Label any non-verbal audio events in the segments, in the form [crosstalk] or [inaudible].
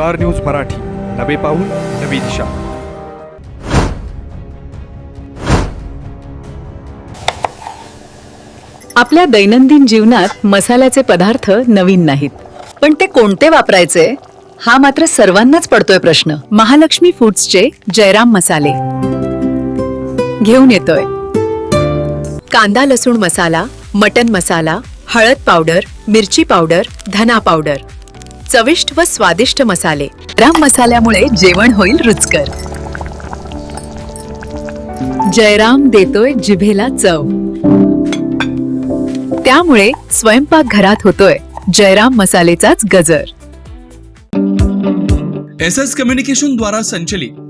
Star news Marathi. नवे पाऊल नवी दिशा. आपल्या दैनंदिन जीवनात मसाल्याचे पदार्थ नवीन नाहीत. पण ते कोणते वापरायचे? हा मात्र सर्वांनाच पडतोय प्रश्न. महालक्ष्मी फूड्सचे जयराम मसाले. घेऊन येतोय. कांदा लसूण मसाला मटन मसाला हळद पावडर मिरची पावडर धना पावडर. चविष्ट व स्वादिष्ट मसाले. राम मसाल्यामुळे जेवण होईल रुचकर. जयराम देतोय जिभेला चव. त्यामुळे स्वयंपाक घरात होतोय जयराम मसालेचाच गजर. एस एस कम्युनिकेशन द्वारा संचलित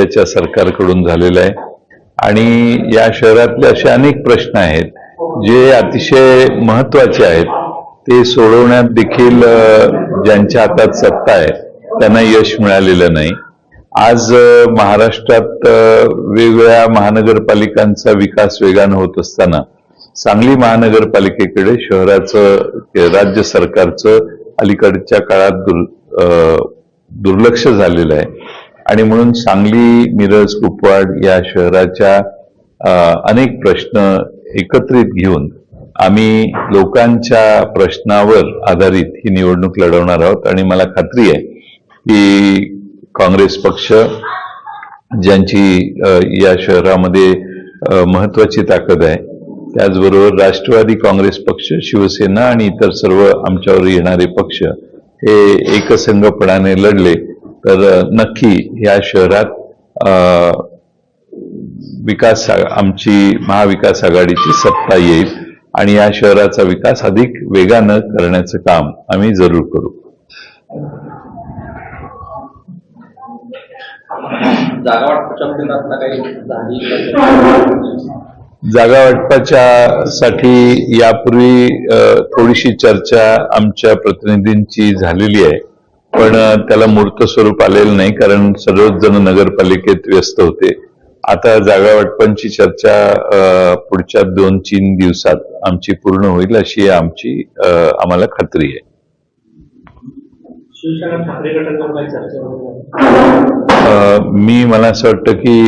त्याच्या सरकारकडून झालेलं आहे. आणि या शहरातले असे अनेक प्रश्न आहेत जे अतिशय महत्त्वाचे आहेत. ते सोडवण्यात देखील ज्यांच्या हातात सत्ता आहे त्यांना यश मिळालेलं नाही. आज महाराष्ट्रात वेगवेगळ्या महानगरपालिकांचा विकास वेगानं होत असताना सांगली महानगरपालिकेकडे शहराचं राज्य सरकारचं अलीकडच्या काळात दुर दुर्लक्ष झालेलं आहे. आणि म्हणून सांगली मिरज कुपवाड या शहराच्या अनेक प्रश्न एकत्रित घेऊन आम्ही लोकांच्या प्रश्नावर आधारित ही निवडणूक लढवणार आहोत. आणि मला खात्री आहे की काँग्रेस पक्ष ज्यांची या शहरामध्ये महत्वाची ताकद आहे त्याचबरोबर राष्ट्रवादी काँग्रेस पक्ष शिवसेना आणि इतर सर्व आमच्यावर येणारे पक्ष हे एकसंघपणाने लढले. तर नक्की या शहरात विकास आमची महाविकास आघाडीची सत्ता येईल आणि या शहराचा विकास अधिक वेगानं करण्याचं काम आम्ही जरूर करू. जागा वाटपाच्या साठी यापूर्वी थोडीशी चर्चा आमच्या प्रतिनिधींची झालेली आहे. पण त्याला मूर्त स्वरूप आलेलं नाही कारण सर्वच जण नगरपालिकेत व्यस्त होते. आता जागा वाटपांची चर्चा पुढच्या दोन तीन दिवसात आमची पूर्ण होईल अशी आमची आम्हाला खात्री आहे. मी मला असं वाटतं की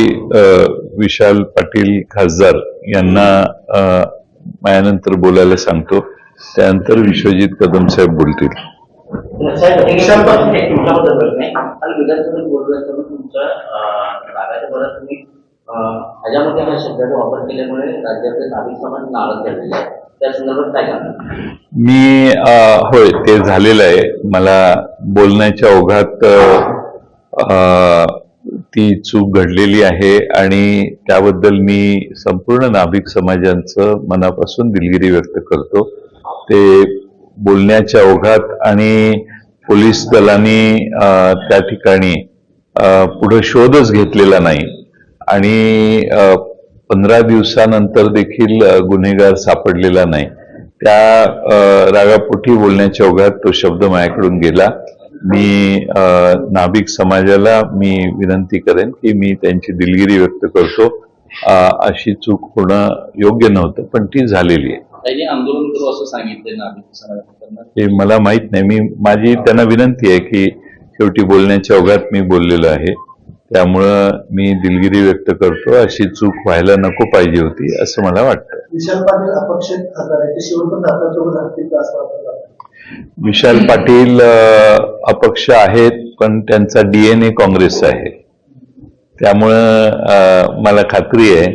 विशाल पाटील खासदार यांना माझ्यानंतर बोलायला सांगतो. त्यानंतर विश्वजित कदम साहेब बोलतील. तुमच्याबद्दल बोलत नाही तुमच्या रागाच्या तुम्ही ह्याच्यामध्ये शब्दाचा वापर केल्यामुळे नागरिक समाज नाराज झालेले आहे त्या संदर्भात काय सांगणार मी होय ते झालेलं आहे. मला बोलण्याच्या ओघात ती चूक घडलेली आहे आणि त्याबद्दल मी संपूर्ण नाभिक समाजांचं मनापासून दिलगिरी व्यक्त करतो. ते बोलण्याच्या ओघात आणि पोलीस दलांनी त्या ठिकाणी पुढे शोधच घेतलेला नाही. आणि पंधरा दिवसानंतर देखील गुन्हेगार सापडलेला नाही. त्या रागापोटी बोलण्याच्या ओघात तो शब्द माझ्याकडून गेला. मी नाभिक समाजाला मी विनंती करेन की मी त्यांची दिलगिरी व्यक्त करतो. अशी चूक होणं योग्य नव्हतं पण ती झालेली आहे. त्यांनी आंदोलन करू असं हे मला माहीत नाही. मी माझी त्यांना विनंती आहे की शेवटी बोलण्याच्या ओघात मी बोललेलो आहे. त्यामुळं मी दिलगिरी व्यक्त करतो. अशी चूक व्हायला नको पाहिजे होती असं मला वाटतं. विशाल पाटील अपक्ष आहेत. पण त्यांचा डीएनए काँग्रेस आहे. त्यामुळं मला खात्री आहे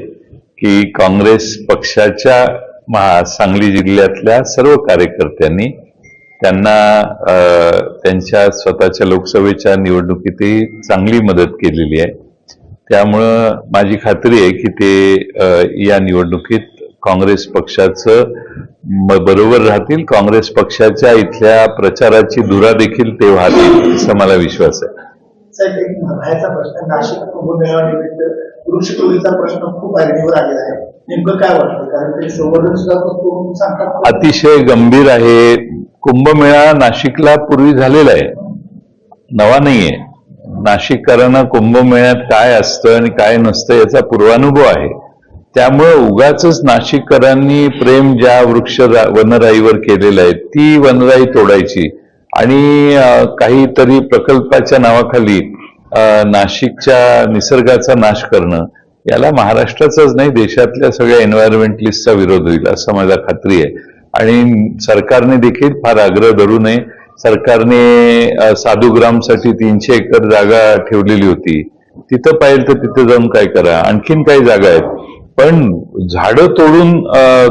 की काँग्रेस पक्षाच्या महा सांगली जिल्ह्यातल्या सर्व कार्यकर्त्यांनी त्यांना त्यांच्या स्वतःच्या लोकसभेच्या निवडणुकीतही चांगली मदत केलेली आहे. त्यामुळं माझी खात्री आहे की ते या निवडणुकीत काँग्रेस पक्षाचं बरोबर राहतील. काँग्रेस पक्षाच्या इथल्या प्रचाराची धुरा देखील ते वाहतील असा मला विश्वास आहे. प्रश्न नाशिक कुंभमेळा निमित्त नाशिक टोळीचा प्रश्न खूप आलेला आहे. नेमकं काय वाटतं? कारण ते संवर्धन सुद्धा करून सांगतात. अतिशय गंभीर आहे. कुंभमेळा नाशिकला पूर्वी झालेला आहे. नवा नाहीये. नाशिककरांना कुंभमेळ्यात काय असतं आणि काय नसतं याचा पूर्वानुभव आहे. त्यामुळं उगाच नाशिककरांनी प्रेम ज्या वृक्ष वनराईवर केलेलं आहे ती वनराई तोडायची. आणि काहीतरी प्रकल्पाच्या नावाखाली नाशिकच्या निसर्गाचा नाश करणं. याला महाराष्ट्राचाच नाही देशातल्या सगळ्या एन्व्हायरमेंटलिस्टचा विरोध होईल असं मला खात्री आहे. आणि सरकारने देखील फार आग्रह धरू नये. सरकारने अं, साधुग्रामसाठी तीनशे एकर जागा ठेवलेली होती. तिथं पाहिजे तर तिथं जाऊन काय करा. आणखीन काही जागा आहेत. पण झाडं तोडून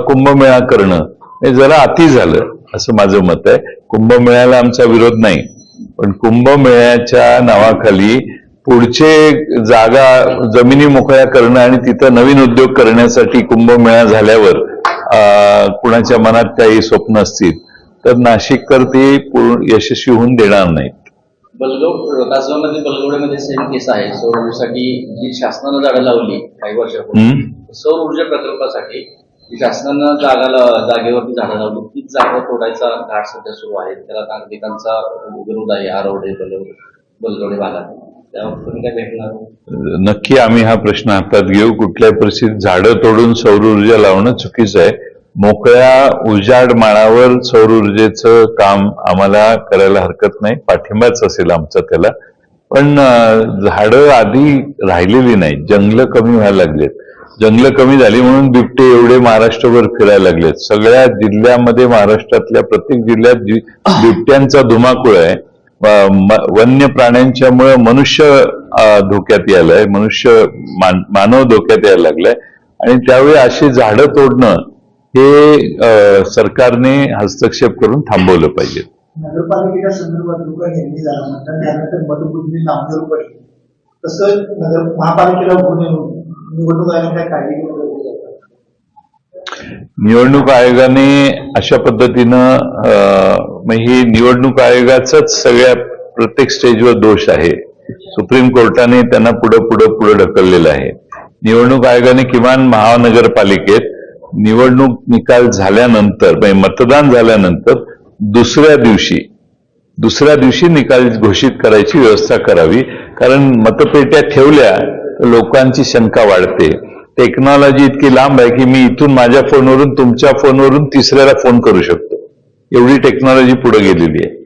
कुंभमेळा करणं हे जरा अति झालं असं माझं मत आहे. कुंभमेळ्याला आमचा विरोध नाही. पण कुंभमेळ्याच्या नावाखाली पुढचे जागा जमिनी मोकळ्या करणं आणि तिथं नवीन उद्योग करण्यासाठी कुंभमेळा झाल्यावर कुणाच्या मनात काही स्वप्न असतील तर नाशिककर ते पूर्ण यशस्वी होऊन देणार नाहीत. बलगव तासगावमध्ये बलगवड्यामध्ये सेम केस आहे. सौर ऊर्जेसाठी जी शासनानं झाडं लावली काही वर्षापूर्वी? सौर ऊर्जा प्रकल्पासाठी शासनानं जागा जागेवरती झाडं लावली तीच जागा तोडायचा घाट सध्या सुरू आहे. त्याला नागरिकांचा विरोध आहे आरवडे बलव बलगवडे भागात. नक्की आम्ही हा प्रश्न हातात घेऊ. कुठल्याही परिस्थितीत झाडं तोडून सौर ऊर्जा लावणं चुकीचं आहे. मोकळ्या उजाड माळावर सौर ऊर्जेचं काम आम्हाला करायला हरकत नाही. पाठिंबाच असेल आमचा त्याला. पण झाडं आधी राहिलेली नाही जंगलं कमी व्हायला लागलेत. जंगलं कमी झाली म्हणून बिबटे एवढे महाराष्ट्रभर फिरायला लागलेत. सगळ्या जिल्ह्यामध्ये महाराष्ट्रातल्या प्रत्येक जिल्ह्यात [coughs] बिबट्यांचा धुमाकूळ आहे. वन्य प्राण्यांच्यामुळे मनुष्य धोक्यात यायलाय मनुष्य मान- मानव धोक्यात यायला लागलाय. आणि त्यावेळी अशी झाडं तोडणं हे सरकारने हस्तक्षेप करून थांबवलं पाहिजे. नगरपालिकेच्या संदर्भात लोक यांनी त्यानंतर मतबुद्धी नामजोर पडली तसं नगर महापालिकेला निवडणूक आयोगाने काय काळजी निवडणूक आयोगाने अशा पद्धतीनं मग ही निवडणूक आयोगाचाच सगळ्या प्रत्येक स्टेजवर दोष आहे. सुप्रीम कोर्टाने त्यांना पुढं पुढं पुढं ढकललेलं आहे. निवडणूक आयोगाने किमान महानगरपालिकेत निवडणूक निकाल झाल्यानंतर म्हणजे मतदान झाल्यानंतर दुसऱ्या दिवशी दुसऱ्या दिवशी निकाल घोषित करायची व्यवस्था करावी. कारण मतपेट्या ठेवल्या लोकांची शंका वाढते. टेक्नॉलॉजी इतकी लांब आहे की मी इथून माझ्या फोनवरून तुमच्या फोनवरून तिसऱ्याला फोन करू शकतो. एवढी टेक्नॉलॉजी पुढे गेलेली आहे.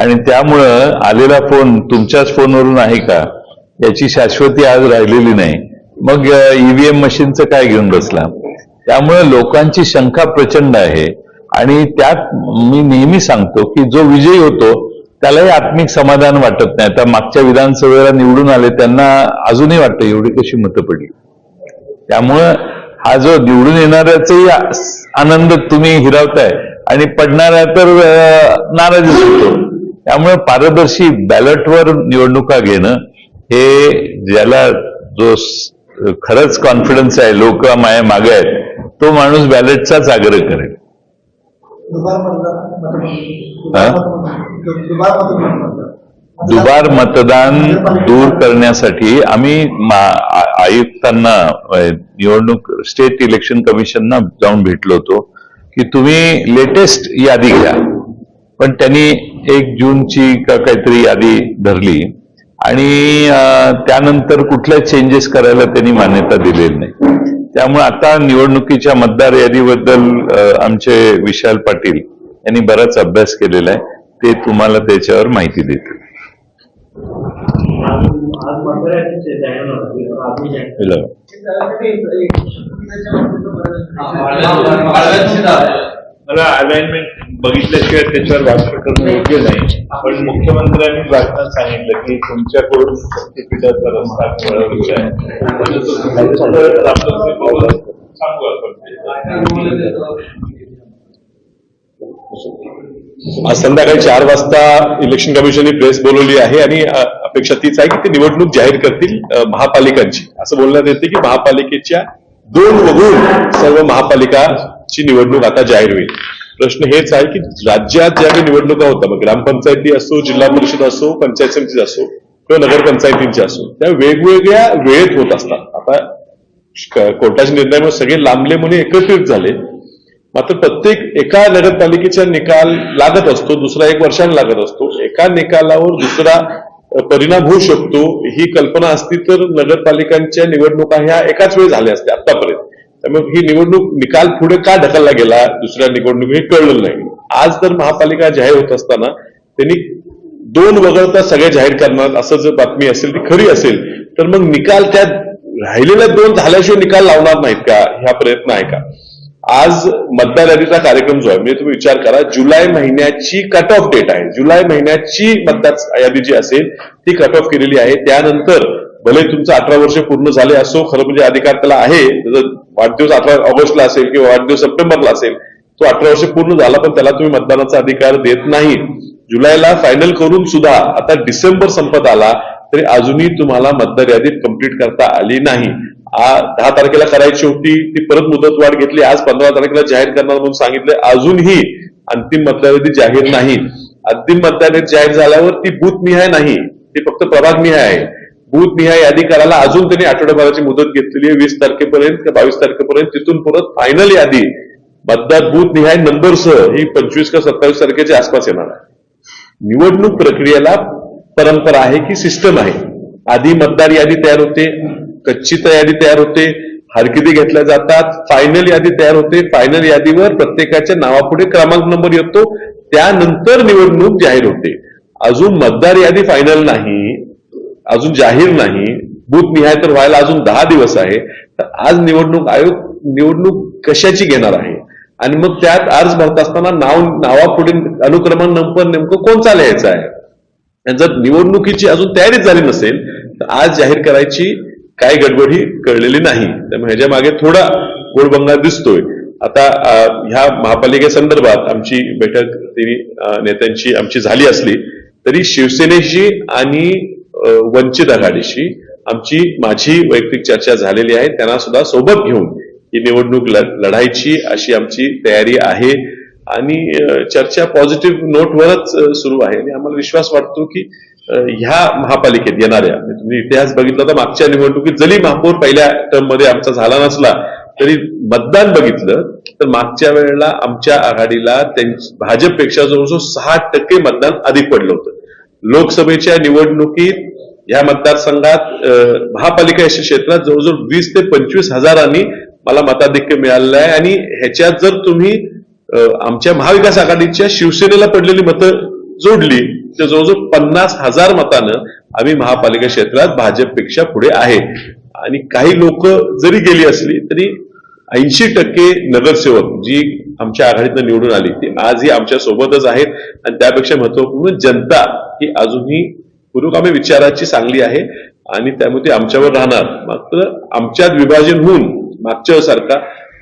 आणि त्यामुळं आलेला फोन तुमच्याच फोनवरून आहे का? याची शाश्वती आज राहिलेली नाही. मग ईव्हीएम मशीनचं काय घेऊन बसला? त्यामुळे लोकांची शंका प्रचंड आहे. आणि त्यात मी नेहमी सांगतो की जो विजयी होतो त्यालाही आत्मिक समाधान वाटत नाही. आता मागच्या विधानसभेला निवडून आले त्यांना अजूनही वाटतं एवढी कशी मतं पडली. त्यामुळं हा जो निवडून येणाऱ्याचाही आनंद तुम्ही हिरावताय. आणि पडणाऱ्या तर नाराजीच होतो त्यामुळे पारदर्शी बॅलटवर निवडणुका घेणं हे ज्याला जो खरंच कॉन्फिडन्स आहे लोक माया मागे आहेत तो माणूस बॅलेटचाच आग्रह करेल. दुबार मतदान दूर करण्यासाठी आम्ही आयुक्तांना निवडणूक स्टेट इलेक्शन कमिशनना जाऊन भेटलो होतो की तुम्ही लेटेस्ट यादी घ्या. पण त्यांनी एक जूनची का काहीतरी यादी धरली आणि त्यानंतर कुठल्या चेंजेस करायला त्यांनी मान्यता दिलेली नाही. त्यामुळे आता निवडणुकीच्या मतदार यादीबद्दल आमचे विशाल पाटील यांनी बराच अभ्यास केलेला आहे. ते तुम्हाला त्याच्यावर माहिती देतील. मला अलाइनमेंट बघितल्याशिवाय त्याच्यावर भाष्य करणं योग्य नाही पण मुख्यमंत्र्यांनी भाषणात सांगितलं की तुमच्याकडून शक्तीपीठाचा रस्ता आहे सांगू आपण. आज संध्याकाळी चार वाजता इलेक्शन कमिशनने प्रेस बोलवली आहे आणि अपेक्षा तीच आहे की ते निवडणूक जाहीर करतील महापालिकांची. असं बोलण्यात येते की महापालिकेच्या दोन वगळून सर्व महापालिका ची निवडणूक आता जाहीर होईल. प्रश्न हेच आहे की राज्यात ज्या काही निवडणुका होतात मग ग्रामपंचायती असो जिल्हा परिषद असो पंचायत समिती असो किंवा नगरपंचायतींची असो त्या वेगवेगळ्या वेळेत होत असतात. आता कोर्टाच्या निर्णयामुळे सगळे लांबले म्हणून एकत्रित झाले. मात्र प्रत्येक एका नगरपालिकेचा निकाल लागत असतो दुसरा एक वर्षाने लागत असतो. एका निकालावर दुसरा परिणाम होऊ शकतो ही कल्पना असती तर नगरपालिकांच्या निवडणुका ह्या एकाच वेळी झाल्या असत्या आतापर्यंत. त्यामुळे ही निवडणूक निकाल पुढे का ढकलला गेला दुसऱ्या निवडणूक हे कळलं नाही. आज तर महापालिका जाहीर होत असताना त्यांनी दोन वगळता सगळे जाहीर करणार असं जर बातमी असेल ती खरी असेल तर मग निकाल त्या राहिलेल्या दोन झाल्याशिवाय निकाल लावणार नाहीत का? ह्या प्रयत्न आहे का? आज मतदार यादीचा कार्यक्रम जो आहे म्हणजे तुम्ही विचार करा जुलै महिन्याची कट ऑफ डेट आहे. जुलै महिन्याची मतदार यादी जी असेल ती कट ऑफ केलेली आहे. त्यानंतर भले तुमचं अठरा वर्ष पूर्ण झाले असो खरं म्हणजे अधिकार त्याला आहे. वाढदिवस अठरा ऑगस्टला असेल किंवा वाढदिवस सप्टेंबरला असेल तो अठरा वर्ष पूर्ण झाला पण त्याला तुम्ही मतदानाचा अधिकार देत नाही. जुलैला फायनल करून सुद्धा आता डिसेंबर संपत आला तरी अजूनही तुम्हाला मतदार यादी कंप्लीट करता आली नाही. दहा तारखेला करायची होती ती परत मुदतवाढ घेतली. आज पंधरा तारखेला जाहीर करणार म्हणून सांगितलं. अजूनही अंतिम मतदार जाहीर नाही. अंतिम मतदार यादी जाहीर झाल्यावर ती बूथनिहाय नाही. ती फक्त प्रभागनिहाय आहे. बूथनिहाय यादी करायला अजून त्यांनी आठवड्याभराची मुदत घेतलेली आहे. वीस तारखेपर्यंत किंवा बावीस तारखेपर्यंत तिथून परत फायनल यादी. मतदार बूथनिहाय नंबरसह ही पंचवीस का सत्तावीस तारखेच्या आसपास येणार आहे. निवडणूक प्रक्रियेला परंपरा आहे की सिस्टम आहे. आधी मतदार यादी तयार होते. कच्ची तयारी तयार होते हरकिती घेतल्या जातात फायनल यादी तयार होते फायनल यादीवर प्रत्येकाच्या नावापुढे क्रमांक नंबर येतो त्यानंतर निवडणूक जाहीर होते. अजून मतदार यादी फायनल नाही अजून जाहीर नाही बूथ निहाय तर व्हायला अजून दहा दिवस आहे तर आज निवडणूक आयोग निवडणूक कशाची घेणार आहे? आणि मग त्यात अर्ज भरत असताना नाव नावापुढे अनुक्रमांक नंबर नेमकं कोणचा लिहायचा आहे? जर निवडणुकीची अजून तयारीच झाली नसेल तर आज जाहीर करायची काय गडबडी कळलेली नाही. त्यामुळे ह्याच्या मागे थोडा गोडबंगा दिसतोय. आता ह्या महापालिकेसंदर्भात आमची बैठक तिन्ही नेत्यांची आमची झाली असली तरी शिवसेनेशी आणि वंचित आघाडीशी आमची माझी वैयक्तिक चर्चा झालेली आहे. त्यांना सुद्धा सोबत घेऊन ही निवडणूक लढायची अशी आमची तयारी आहे. आणि चर्चा पॉझिटिव्ह नोटवरच सुरू आहे. आणि आम्हाला विश्वास वाटतो की ह्या महापालिकेत येणाऱ्या म्हणजे तुम्ही इतिहास बघितला तर मागच्या निवडणुकीत जरी महापौर पहिल्या टर्ममध्ये आमचा झाला नसला तरी मतदान बघितलं तर मागच्या वेळेला आमच्या आघाडीला भाजपपेक्षा जवळजवळ सहा टक्के मतदान अधिक पडलं होतं. लोकसभेच्या निवडणुकीत या मतदारसंघात महापालिका या क्षेत्रात जवळजवळ वीस ते पंचवीस हजारांनी मला मताधिक्य मिळालेलं आहे आणि ह्याच्यात जर तुम्ही आमच्या महाविकास आघाडीच्या शिवसेनेला पडलेली मतं जोडली तर जवळजवळ पन्नास हजार मतानं आम्ही महापालिका क्षेत्रात भाजपपेक्षा पुढे आहे. आणि काही लोक जरी गेली असली तरी ऐंशी टक्के नगरसेवक जी आमच्या आघाडीतनं निवडून आली ती आजही आमच्या सोबतच आहेत. आणि त्यापेक्षा महत्त्वपूर्ण जनता ही अजूनही पुरोगामी विचाराची चांगली आहे. आणि त्यामुळे ती आमच्यावर राहणार. मात्र आमच्यात विभाजन होऊन मागच्या सारखा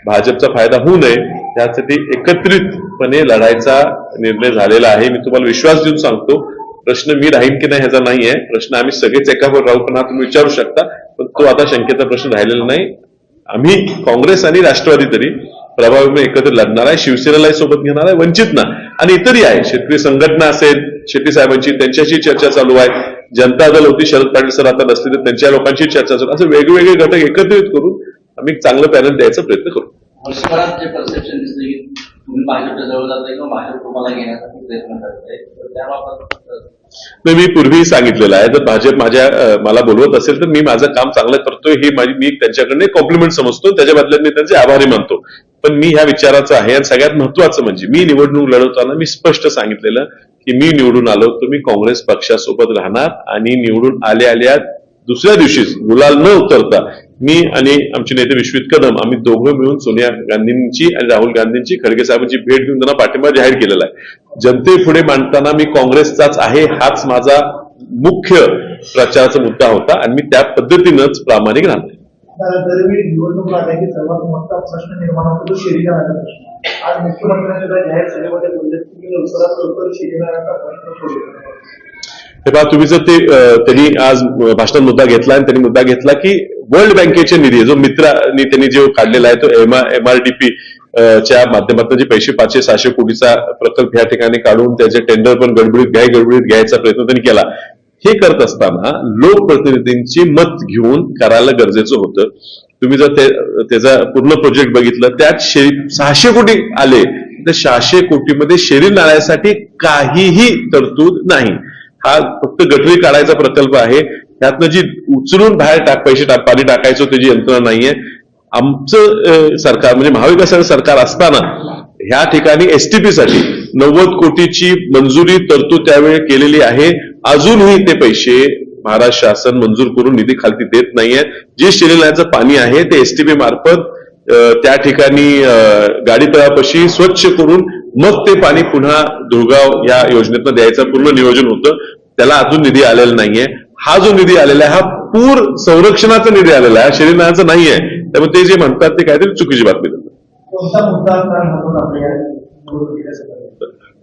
भाजपचा फायदा होऊ नये त्यासाठी एकत्रितपणे लढायचा निर्णय झालेला आहे. मी तुम्हाला विश्वास देऊन सांगतो प्रश्न मी राहीन की नाही ह्याचा नाहीये. प्रश्न आम्ही सगळेच एकावर राहू पण हा तुम्ही विचारू शकता पण तो आता शंकेचा प्रश्न राहिलेला नाही. आम्ही काँग्रेस आणि राष्ट्रवादी तरी प्रभावीपणे एकत्र लढणार आहे शिवसेनेलाही सोबत घेणार आहे वंचित ना. आणि इतरही आहे. शेतकरी संघटना असेल शेट्टी साहेबांची त्यांच्याशी चर्चा चालू आहे. जनता दल होती शरद पाटील सर आता नसले तर त्यांच्या लोकांशी चर्चा चालू असे वेगवेगळे घटक एकत्रित करून आम्ही चांगलं पॅनल द्यायचा प्रयत्न करू. वर्षभरात जे परसेप्शन दिसले की तुम्ही भाजपच्या जवळ जाताय किंवा भाजप तुम्हाला घेण्यासाठी प्रयत्न करताय. तर त्याबाबत नाही, मी पूर्वी सांगितलेलं आहे जर भाजप माझ्या मला बोलवत असेल तर मी माझं काम चांगलं करतोय हे माझी मी त्यांच्याकडे कॉम्प्लिमेंट समजतो त्याच्या बदल्यात मी त्यांचे आभारी मानतो. पण मी ह्या विचाराचा आहे आणि सगळ्यात महत्वाचं म्हणजे मी निवडणूक लढवताना मी स्पष्ट सांगितलेलं की मी निवडून आलो तर मी काँग्रेस पक्षासोबत राहणार आणि निवडून आल्या आल्या दुसऱ्या दिवशीच गुलाल न उतरता मी आणि आमचे नेते विश्वित कदम आम्ही दोघं मिळून सोनिया गांधींची आणि राहुल गांधींची खडगे साहेबांची भेट घेऊन त्यांना पाठिंबा जाहीर केलेला आहे. जनतेपुढे मांडताना मी काँग्रेसचाच आहे हाच माझा मुख्य प्रचाराचा मुद्दा होता आणि मी त्या पद्धतीनंच प्रामाणिक राहणार दरवेळी निवडणूक लागण्याची सर्वात मोठा प्रश्न निर्माण होतो तो शेरीकरणाचा प्रश्न. आज मुख्यमंत्र्यांनी सुद्धा जाहीर सभेमध्ये बोलले की लवकरात लवकर शेरीकरणाचा प्रश्न सोडवला हे पहा तुम्ही जर ते त्यांनी आज भाषणात मुद्दा घेतला आणि त्यांनी मुद्दा घेतला की वर्ल्ड बँकेचे निधी जो मित्रांनी त्यांनी जो काढलेला आहे तो एम आर च्या माध्यमातून जे पैसे पाचशे सहाशे कोटीचा प्रकल्प या ठिकाणी काढून त्याचे टेंडर पण गडबडीत घ्याय गडबडीत घ्यायचा प्रयत्न त्यांनी केला. हे करत असताना लोकप्रतिनिधींची मत घेऊन करायला गरजेचं होतं. तुम्ही जर त्याचा पूर्ण प्रोजेक्ट बघितलं त्यात शे- सहाशे कोटी आले तर सहाशे कोटीमध्ये शेरी नाळ्यासाठी काहीही तरतूद नाही. हा फक्त गटरी काढायचा प्रकल्प आहे. त्यातनं जी उचलून बाहेर टाक पैसे टाक पाणी टाकायचं त्याची यंत्रणा नाहीये. आमचं सरकार म्हणजे महाविकास सरकार असताना ह्या ठिकाणी एसटीपी साठी नव्वद कोटीची मंजुरी तरतूद त्यावेळी केलेली आहे. अजूनही ते पैसे महाराष्ट्र शासन मंजूर करून निधी खालती देत नाहीये. जे शिलेलाचं पाणी आहे ते एसटीपी मार्फत त्या ठिकाणी गाडीतळापाशी गाडी तळापाशी स्वच्छ करून मग ते पाणी पुन्हा धुळगाव या योजनेतनं द्यायचं पूर्ण नियोजन होतं. त्याला अजून निधी आलेला नाहीये. हा जो निधी आलेला आहे हा पूर संरक्षणाचा निधी आलेला आहे शरीराचा नाहीये. त्यामुळे ते जे म्हणतात ते काहीतरी चुकीची बातमी देतात?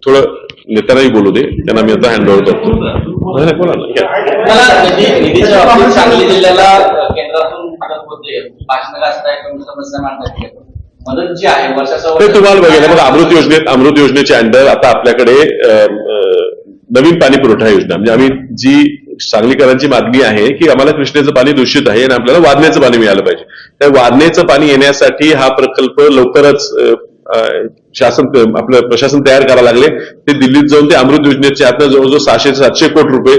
थोडं नेत्यांनाही बोलू दे त्यांना मी आता हँड ओव्हर करतो. नाही, नाही, बोला ना. सांगली जिल्ह्याला केंद्रातून आहे. ते तुम्हाला बघायला बघा अमृत योजनेत अमृत योजनेच्या अंडर आता आपल्याकडे नवीन पाणी पुरवठा योजना. म्हणजे आम्ही जी सांगलीकरांची मागणी आहे की आम्हाला कृष्णेचं पाणी दूषित आहे आणि आपल्याला वादण्याचं पाणी मिळालं पाहिजे. त्या वादण्याचं पाणी येण्यासाठी हा प्रकल्प लवकरच शासन आपलं प्रशासन तयार करायला लागले. ते दिल्लीत जाऊन ते अमृत योजनेच्या आता जवळजवळ सहाशे सातशे कोटी रुपये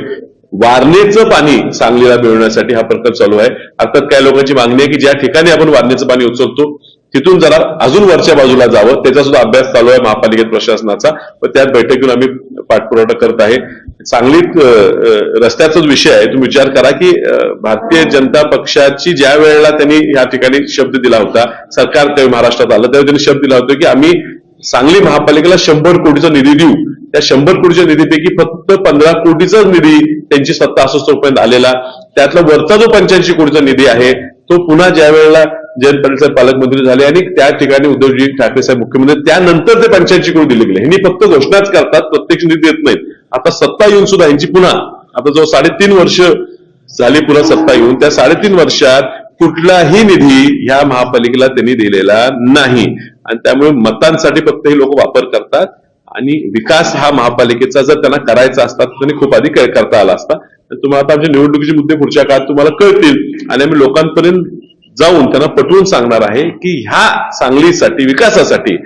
वारणेचं पाणी सांगलीला मिळवण्यासाठी हा प्रकल्प चालू आहे. अर्थात काही लोकांची मागणी आहे की ज्या ठिकाणी आपण वारणेचं पाणी उचलतो तिथून जरा अजून वरच्या बाजूला जावं. त्याचा सुद्धा अभ्यास चालू आहे महापालिकेत प्रशासनाचा. व त्यात बैठकीतून आम्ही पाठपुरावा करत आहे. सांगलीत रस्त्याचाच विषय आहे. तुम्ही विचार करा की भारतीय जनता पक्षाची ज्या वेळेला त्यांनी या ठिकाणी शब्द दिला होता सरकार त्यावेळी महाराष्ट्रात आलं त्यावेळी त्यांनी शब्द दिला होता की आम्ही सांगली महापालिकेला शंभर कोटीचा निधी देऊ. त्या शंभर कोटीच्या निधीपैकी फक्त पंधरा कोटीचाच निधी त्यांची सत्ता असोपर्यंत आलेला. त्यातला वरचा जो पंच्याऐंशी कोटीचा निधी आहे तो पुन्हा ज्या वेळेला जयंत पाटील साहेब पालकमंत्री झाले आणि त्या ठिकाणी उद्धवजी ठाकरे साहेब मुख्यमंत्री त्यानंतर ते पंच्याऐंशी कोटी दिले गेले. ह्यांनी फक्त घोषणाच करतात प्रत्यक्ष निधी देत नाहीत. आता सत्ता येऊन सुद्धा यांची पुन्हा आता जो साडेतीन वर्ष झाली पुन्हा सत्ता येऊन त्या साडेतीन वर्षात कुठलाही निधी ह्या महापालिकेला त्यांनी दिलेला नाही. आणि त्यामुळे मतांसाठी फक्त हे लोक वापर करतात आणि विकास हा महापालिकेचा जर त्यांना करायचा असता त्यांनी खूप आधी करता आला असता. तर तुम्हाला आता आमच्या निवडणुकीचे मुद्दे पुढच्या काळात तुम्हाला कळतील. आणि आम्ही लोकांपर्यंत जाऊन त्यांना पटवून सांगणार आहे की ह्या सांगलीसाठी विकासासाठी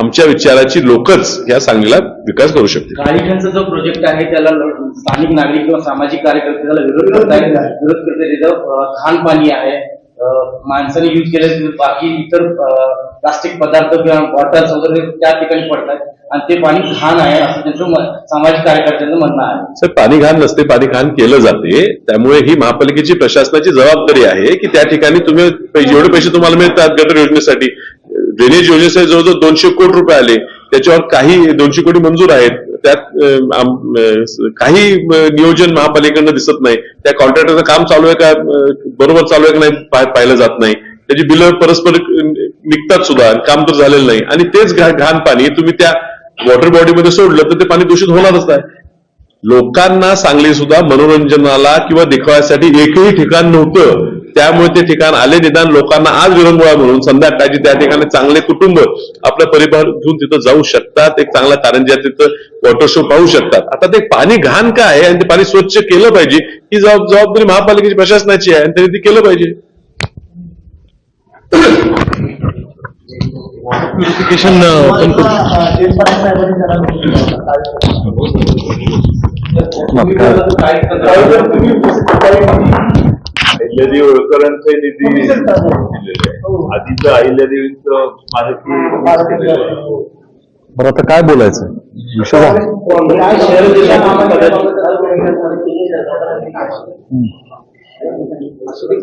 आमच्या विचाराची लोकच ह्या सांगलीला विकास करू शकतील. गालिकांचा जो प्रोजेक्ट आहे त्याला स्थानिक नागरिक किंवा सामाजिक कार्यकर्ते त्याला विरोध करतायत. विरोध करतायत. तिथं अं, घाण पाणी आहे. माणसाने युज केलेले बाकी इतर प्लास्टिक पदार्थ किंवा बॉटल्स वगैरे त्या ठिकाणी पडतात आणि ते पाणी घाण आहे असं त्यांचं म- सामाजिक कार्यकर्त्यांचं म्हणणं आहे. सर पाणी घाण नसते पाणी घाण केलं जाते. त्यामुळे ही महापालिकेची प्रशासनाची जबाबदारी आहे की त्या ठिकाणी तुम्ही जेवढे पैसे तुम्हाला मिळतात गटर योजनेसाठी ड्रेनेज योजनेचे जवळजवळ दोनशे कोटी रुपये आले. त्याच्यावर काही दोनशे कोटी मंजूर आहेत. त्यात काही नियोजन महापालिकेकडनं दिसत नाही. त्या कॉन्ट्रॅक्टरचं काम चालू आहे का बरोबर चालू आहे का नाही पाहिलं जात नाही. त्याची बिलं परस्पर निघतात सुद्धा आणि काम तर झालेलं नाही. आणि तेच घाण पाणी तुम्ही त्या वॉटर बॉडीमध्ये सोडलं तर ते पाणी दूषित होणारच आहे लोकांना सांगली सुद्धा मनोरंजनाला किंवा देखावासाठी एकही ठिकाण नव्हतं. त्यामुळे ते ठिकाण आले निदान लोकांना आज विरंगुळा म्हणून संध्याकाळची त्या ठिकाणी चांगले कुटुंब आपला परिवार घेऊन तिथं जाऊ शकतात. एक चांगला कारंजा तिथं वॉटर शो पाहू शकतात. आता ते पाणी घाण काय आहे? आणि ते पाणी स्वच्छ केलं पाहिजे. ही जबाब- जबाबदारी महापालिकेची प्रशासनाची आहे आणि त्यांनी ती केलं पाहिजे. प्युरिफिकेशन पण अहिल्यादेवी होळकरांचे निधी. दिलेले आहे. आधीचं अहिल्यादेवींचं बरं आता काय बोलायचं विषय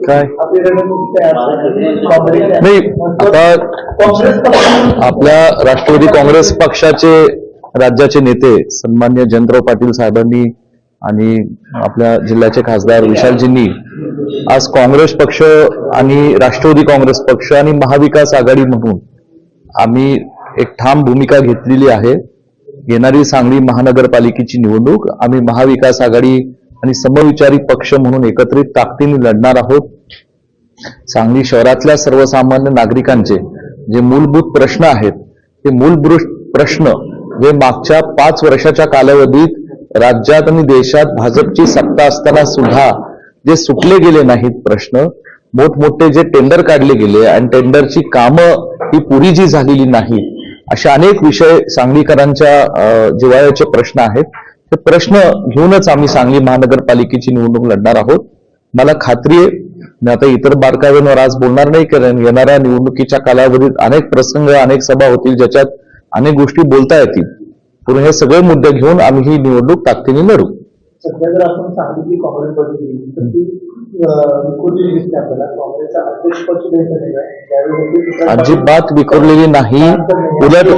काय नाही आता आपल्या राष्ट्रवादी काँग्रेस पक्षाचे राज्याचे नेते सन्मान्य जयंतराव पाटील साहेबांनी आणि आपल्या जिल्ह्याचे खासदार विशालजींनी आज काँग्रेस पक्ष आणि राष्ट्रवादी काँग्रेस पक्ष आणि महाविकास आघाडी म्हणून आम्ही एक ठाम भूमिका घेतलेली आहे. येणारी सांगली महानगरपालिकेची निवडणूक आम्ही महाविकास आघाडी आणि समविचारी पक्ष म्हणून एकत्रित ताकदीने लढणार आहोत. सांगली शहरातल्या सर्वसामान्य नागरिकांचे जे मूलभूत प्रश्न आहेत ते मूलभूत प्रश्न जे मागच्या पाच वर्षाच्या कालावधीत राज्यात आणि देशात भाजपची सत्ता असताना सुद्धा जे सुटले गेले नाहीत प्रश्न मोठमोठे जे टेंडर काढले गेले आणि टेंडरची कामं ही पुरी जी झालेली नाही असे अनेक विषय सांगलीकरांच्या जिवाळ्याचे प्रश्न आहेत. ते प्रश्न घेऊनच आम्ही सांगली महानगरपालिकेची निवडणूक लढणार आहोत. मला खात्री आहे मी आता इतर बारकाव्यांवर आज बोलणार नाही कारण येणाऱ्या निवडणुकीच्या कालावधीत अनेक प्रसंग अनेक सभा होतील ज्याच्यात अनेक गोष्टी बोलता येतील. पुढे हे सगळे मुद्दे घेऊन आम्ही ही निवडणूक ताकदीने लढू. सध्या जर आपण सांगितली काँग्रेस बघितली तर ती विखुरलेली दिसते आपल्याला. काँग्रेसचा सुद्धा. त्यावेळी अजिबात विखुरलेली नाही. उलट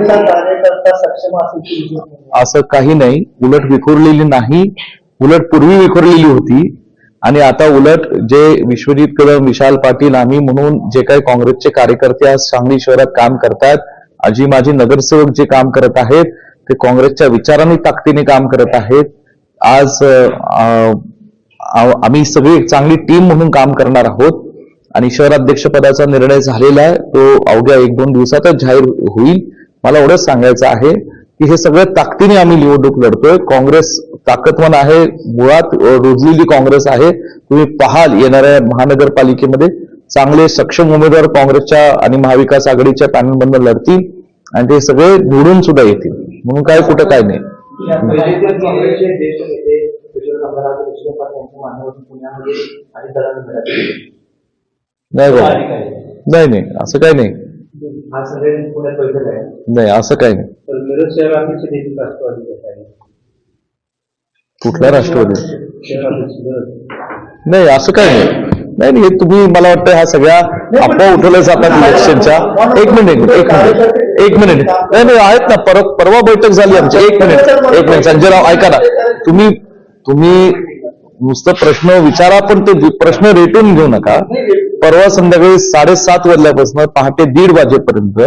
कार्यकर्ता सक्षम असेल. असं काही नाही. उलट विखुरलेली नाही. उलट पूर्वी विखुरलेली होती. आणि आता उलट जे विश्वजित कदम विशाल पाटील आम्ही म्हणून जे काही काँग्रेसचे कार्यकर्ते आज सांगली शहरात काम करतात आजी माजी नगरसेवक जे काम करत आहेत ते काँग्रेसच्या विचारांनी ताकदीने काम करत आहेत. आज आम्ही सगळी एक चांगली टीम म्हणून काम करणार आहोत. आणि शहराध्यक्षपदाचा निर्णय झालेला आहे. तो अवघ्या एक दोन दिवसातच जाहीर होईल. मला एवढंच सांगायचं आहे की हे सगळं ताकदीने आम्ही निवडणूक लढतोय. काँग्रेस ताकदवान आहे. मुळात रुजलेली काँग्रेस आहे. तुम्ही पाहाल येणाऱ्या महानगरपालिकेमध्ये चांगले सक्षम उमेदवार काँग्रेसच्या आणि महाविकास आघाडीच्या पॅनलमधून लढतील. आणि ते सगळे निवडून सुद्धा येतील. म्हणून काय कुठं काय नाही. काँग्रेसचे ज्येष्ठ नेते किशोर कामराज देशमुख यांच्या माध्यमातून पुण्यामध्ये आणि दलाल मिळाले. नाही बाबा. नाही. नाही असं काही नाही. हा सगळे पुण्यात बैठक आहे. नाही असं काही नाही. तर मिरज शहराध्यक्ष देखील राष्ट्रवादी आहे कुठला राष्ट्रवादी? नाही असं काही नाही. नाही नाही तुम्ही मला वाटतं ह्या सगळ्या अफवा उठवल्या जातात इलेक्शनच्या. एक मिनिट एक मिनिट. एक मिनिट नाही नाही आहेत ना परवा परवा बैठक झाली आमची. एक मिनिट एक मिनिट संजयराव ऐका ना. तुम्ही तुम्ही नुसतं प्रश्न विचारा पण ते प्रश्न रेटून घेऊ नका. परवा संध्याकाळी साडेसात वाजल्यापासून पहाटे दीड वाजेपर्यंत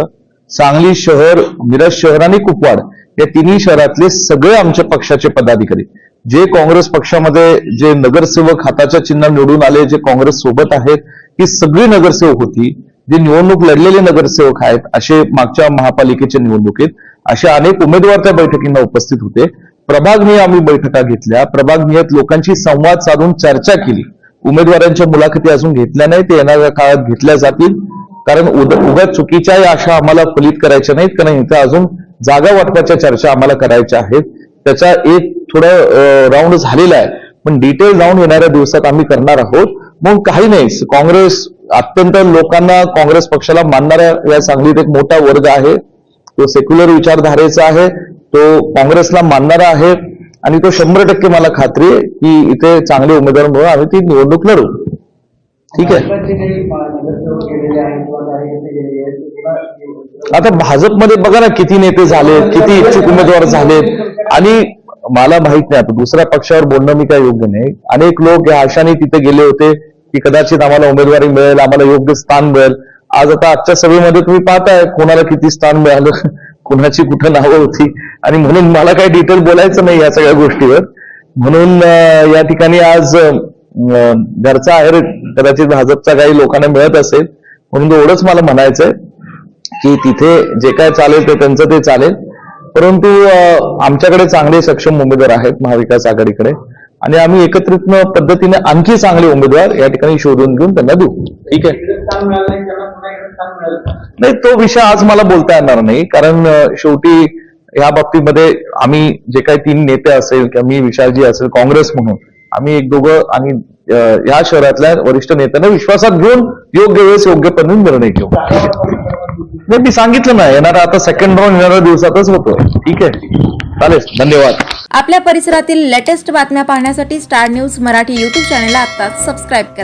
सांगली शहर मिरज शहर आणि कुपवाड या तिन्ही शहरातले सगळे आमच्या पक्षाचे पदाधिकारी. जे काँग्रेस पक्षामध्ये जे नगरसेवक हाताच्या चिन्ह निवडून आले जे काँग्रेस सोबत आहेत ही सगळी नगरसेवक होती. जे निवडणूक लढलेले नगरसेवक आहेत असे मागच्या महापालिकेच्या निवडणुकीत असे अनेक उमेदवार त्या बैठकींना उपस्थित होते. प्रभागनीय आम्ही बैठका घेतल्या. प्रभागनियत लोकांशी संवाद साधून चर्चा केली. उमेदवारांच्या मुलाखती अजून घेतल्या नाही ते येणाऱ्या काळात घेतल्या जातील. कारण उगा चुकीच्या चुकीच्याही आशा आम्हाला फलित करायच्या नाहीत कारण इथं अजून जागा वाटपाच्या चर्चा आम्हाला करायच्या आहेत. त्याचा एक थोडं राऊंड झालेला आहे. पण डिटेल राऊंड येणाऱ्या दिवसात आम्ही करणार आहोत. मग काही नाही. काँग्रेस अत्यंत लोकांना काँग्रेस पक्षाला मानणाऱ्या या सांगलीत एक मोठा वर्ग आहे. तो सेक्युलर विचारधारेचा आहे. तो काँग्रेसला मानणारा आहे. आणि तो शंभर टक्के मला खात्री आहे की इथे चांगले उमेदवार म्हणून आम्ही ती निवडणूक लढू. ठीक आहे. आता भाजपमध्ये बघा ना किती नेते झालेत किती इच्छुक उमेदवार झालेत. आणि मला माहीत नाही आता दुसऱ्या पक्षावर बोलणं मी काय योग्य नाही. अनेक लोक या आशाने तिथे गेले होते. की कदाचित आम्हाला उमेदवारी मिळेल आम्हाला योग्य स्थान मिळेल. आज आता आजच्या सभेमध्ये तुम्ही पाहताय कोणाला किती स्थान मिळालं कोणाची कुठं नावं होती. आणि म्हणून मला काही डिटेल बोलायचं नाही या सगळ्या गोष्टीवर. म्हणून या ठिकाणी आज घरचा आहेर कदाचित भाजपचा काही लोकांना मिळत असेल. म्हणून एवढंच मला म्हणायचंय की तिथे जे काय चालेल ते त्यांचं ते चालेल. परंतु आमच्याकडे चांगले सक्षम उमेदवार आहेत महाविकास आघाडीकडे. आणि आम्ही एकत्रित पद्धतीने आणखी चांगले उमेदवार या ठिकाणी शोधून घेऊन त्यांना देऊ. ठीक आहे? नाही तो विषय आज मला बोलता येणार नाही. कारण शेवटी या बाबतीमध्ये आम्ही जे काही तीन नेते असेल किंवा मी विशालजी असेल काँग्रेस म्हणून आम्ही एक दोघं आणि या शहरातल्या वरिष्ठ नेत्यांना विश्वासात घेऊन योग्य वेळेस योग्य पद्धतीने निर्णय घेऊ. नाही मी सांगितलं ना येणारा आता सेकंड राऊंड येणाऱ्या दिवसातच होतो. ठीक आहे. चालेल. धन्यवाद. आपल्या परिसरातील लेटेस्ट बातम्या पाहण्यासाठी स्टार न्यूज मराठी यूट्यूब चॅनलला आता सबस्क्राईब करा.